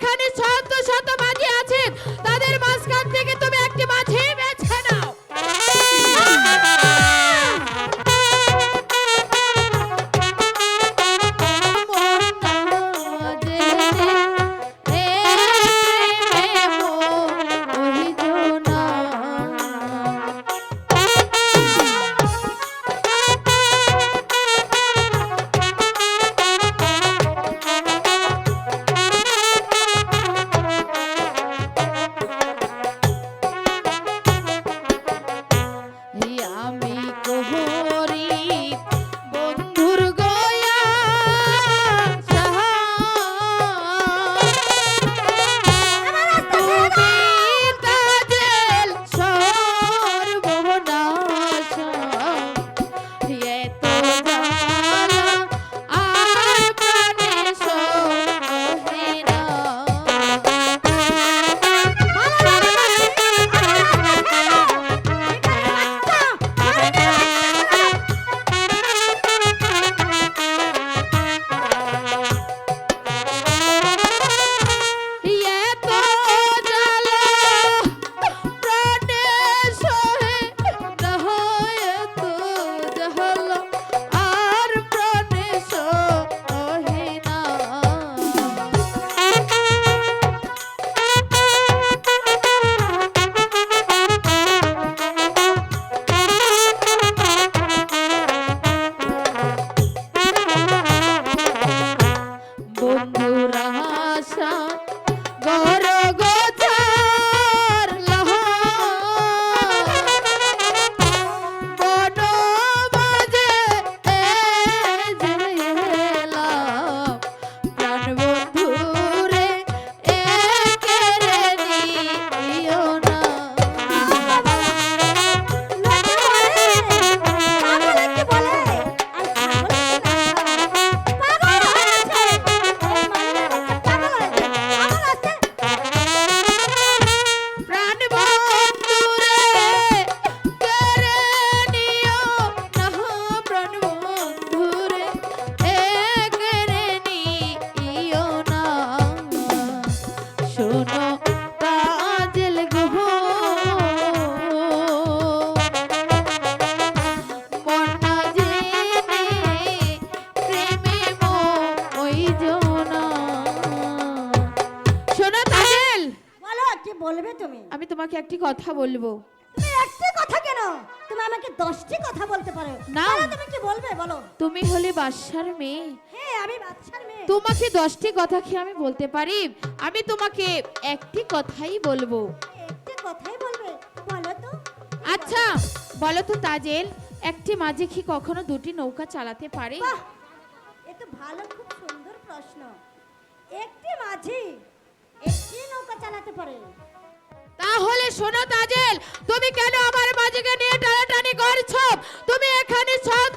এখানে শত শত মাঝি আছেন তাদের মাঝখান থেকে তুমি একটি মাঝি বেছে নাও। আমি বলবে তুমি? আমি তোমাকে একটি কথা বলব। তুমি একটি কথা কেন? তুমি আমাকে দশটি কথা বলতে পারো। না। তুমি কি বলবে? বলো। তুমি হলে বাদশার মেয়ে। হ্যাঁ আমি বাচ্চার মেয়ে। তোমাকে দশটি কথা কি আমি বলতে পারি? আমি তোমাকে একটি কথাই বলব। একটি কথাই বলবে? বলো তো। আচ্ছা বলো তো তাজেল একটি মাঝি কি কখনো দুটি নৌকা চালাতে পারে? এ তো ভালো খুব সুন্দর প্রশ্ন। একটি মাঝি একটি নৌকা চালাতে শোনো তাজেল তুমি কেন আমার মাঝিকে নিয়ে টানাটানি করছ? তুমি এখানে শত